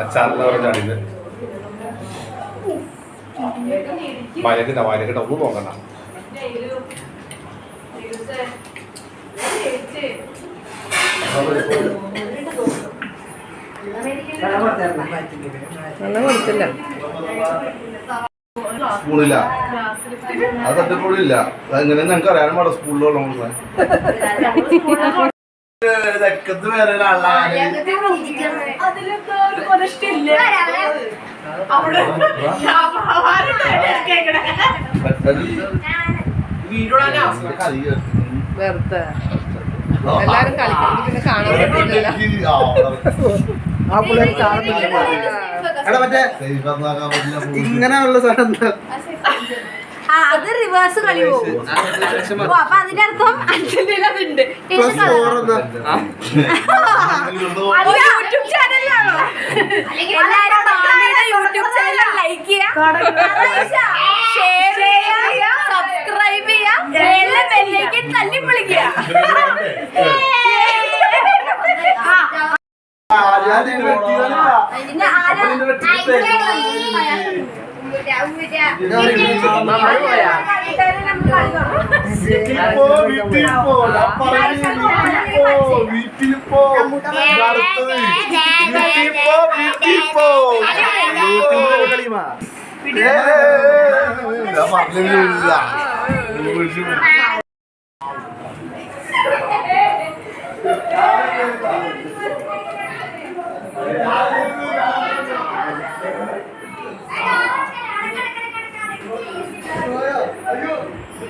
അച്ചാറിന്റെ പറഞ്ഞ ചാടിയത്. വയലിന്റെ വയലിന്റെ ഒന്നും നോക്കണ്ട കൊടുത്തില്ല. സ്കൂളില്ല. അത് തട്ടിപ്പൊളിയില്ല അതെങ്ങനെ ഞങ്ങൾക്ക് അറിയാനും പാടില്ല. സ്കൂളിലുള്ള ഒരാളാണ് വേറെ വെറുതെ. എല്ലാരും കളിക്കണം പിന്നെ കാണാൻ പറ്റില്ലല്ലോ. ആ പിള്ളേർ കാണുന്നില്ല. ഇങ്ങനെയുള്ള ആ അത് റിവേഴ്സ് കളി പോകും. ഓ അപ്പൊ അതിന്റെ അർത്ഥം അഞ്ചിന്റെ അതുണ്ട് യൂട്യൂബ് ചാനലിലാണോ എല്ലാരും യൂട്യൂബ് ചാനൽ ലൈക്ക് ചെയ്യുക ഷെയർ ചെയ്യുക സബ്സ്ക്രൈബ് ചെയ്യാം. ബെല്ലേക്ക് തല്ലി വിളിക്കുക ആരാ? വീട്ടിൽ പോ. വീട്ടിൽ പോ ഞാൻ പറയുന്നത് വീട്ടിൽ പോ വീട്ടിൽ പോ അടുത്തത് വീട്ടിൽ പോ വീട്ടിൽ പോ യൂട്യൂബിലെ കളിയുമാ ഞാൻ പറഞ്ഞില്ല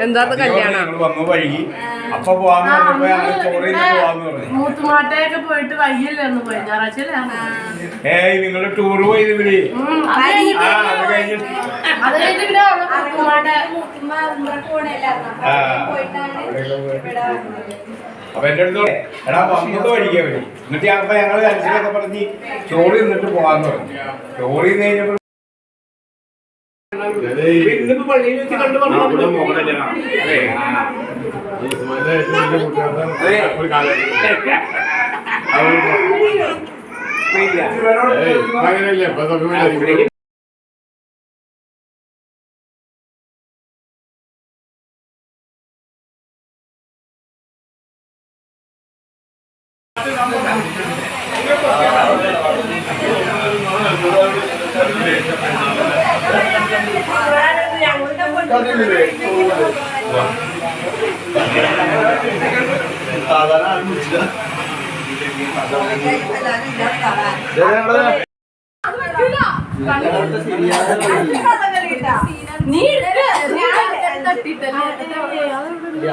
എന്താ കല്യാണം? വന്നു വൈകി അപ്പൊ പോവാന്ന് മൂത്തുമാട്ടയൊക്കെ പോയിട്ട് പോയി? ഏയ് നിങ്ങൾ ടൂർ അപ്പൊ എന്റെ അടുത്ത് എടാ എന്നിട്ട് അപ്പൊ ഞങ്ങൾ കരച്ചിലൊക്കെ പറഞ്ഞ് ചോറ് നിന്നിട്ട് പോവാന്ന് പറഞ്ഞു. ചോറ് കഴിഞ്ഞപ്പോ ഇന്നിപ്പോ പള്ളിയിൽ വെച്ച് കണ്ടു അങ്ങനെയല്ലേ നീ എടുക്ക്. ഞാൻ തട്ടിട്ടല്ലേ.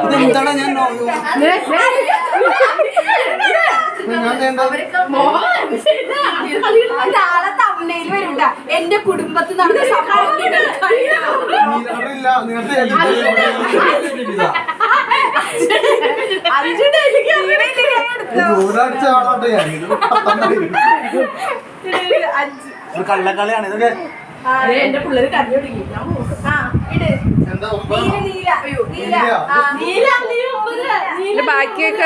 ഇതെന്താണ് ഞാൻ നോ- നാളെ തമിഴിൽ വരൂട്ട എന്റെ കുടുംബത്തിൽ നടന്ന സംഭവം അങ്ങനെ? ഒരാഴ്ച ആളാട്ടെ ഞാൻ. ഒരു കള്ളക്കളിയാണ് ഇതൊക്കെ എന്റെ പിള്ളേര് കഞ്ഞി ഞാൻ? നീല, നീല. അയ്യോ, നീല. ബാക്കിയൊക്കെ